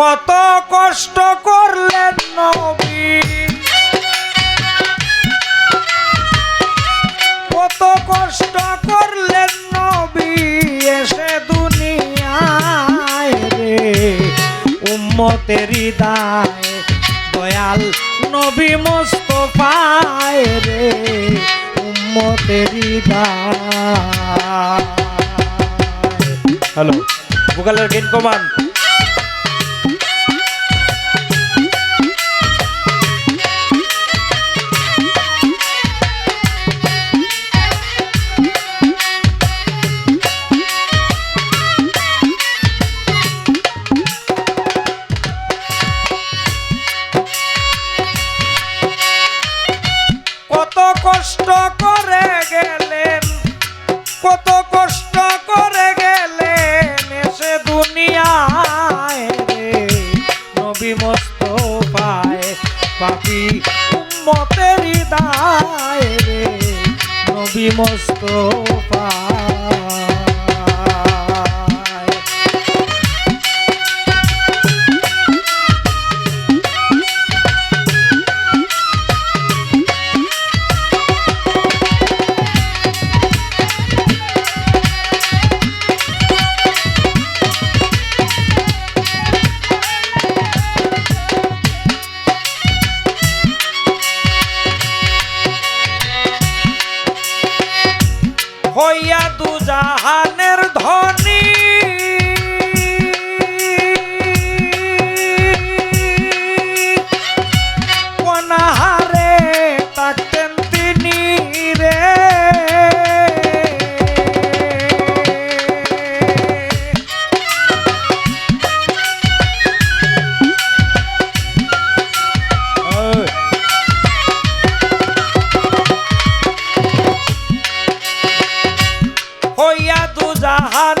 কত কষ্ট করলেন নবী। কত কষ্ট করলেন নবী এসে দুনিয়ায় রে। উম্মতের হৃদয় দয়াল নবী মোস্তফায় রে। উম্মতের হৃদয়। হ্যালো ভোকালের গেন কমান নবী হইয়া দু জাহানের ধনী হইয়া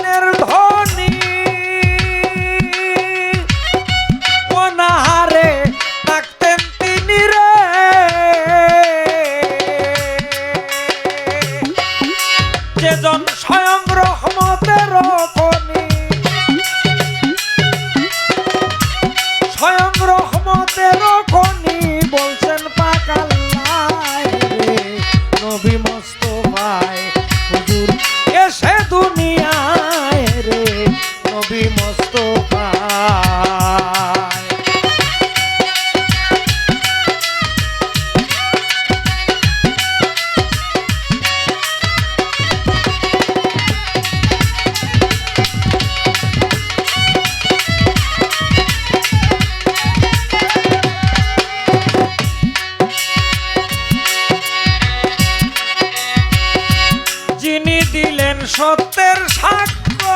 দিলেন সত্যের সাক্ষ্য।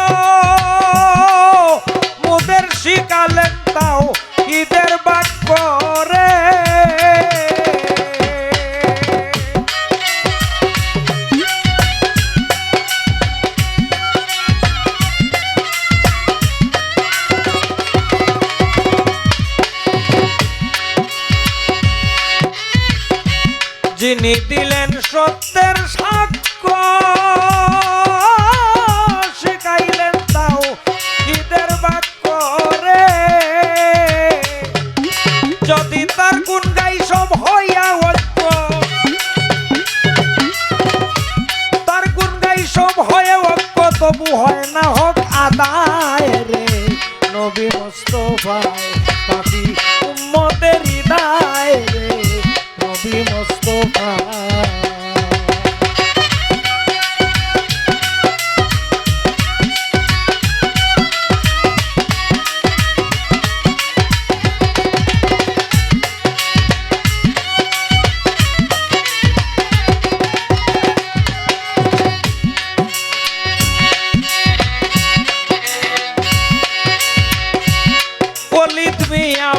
মোদের শিকালেন তাও ঈদের বাক্য রে। যিনি দিলেন সত্যের সাক্ষ্য তবু হয় না হোক আদায় রে। নবী মোস্তফায়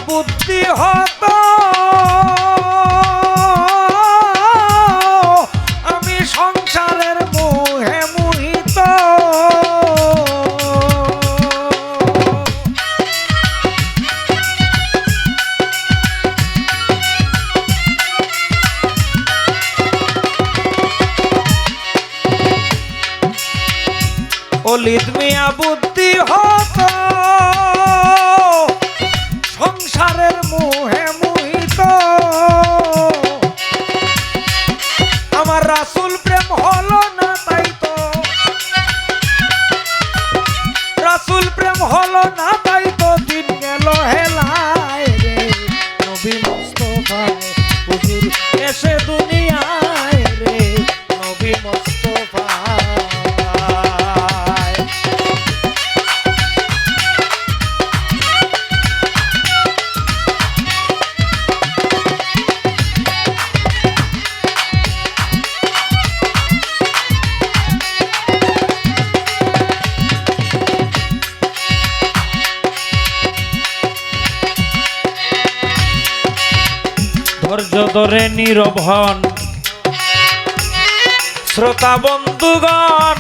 বুদ্ধি হতো। আমি সংসারের মোহে মোহিত। অলিত মিয়া বুদ্ধি হতো। ধৈর্য নিরভন শ্রোতা বন্ধুগণ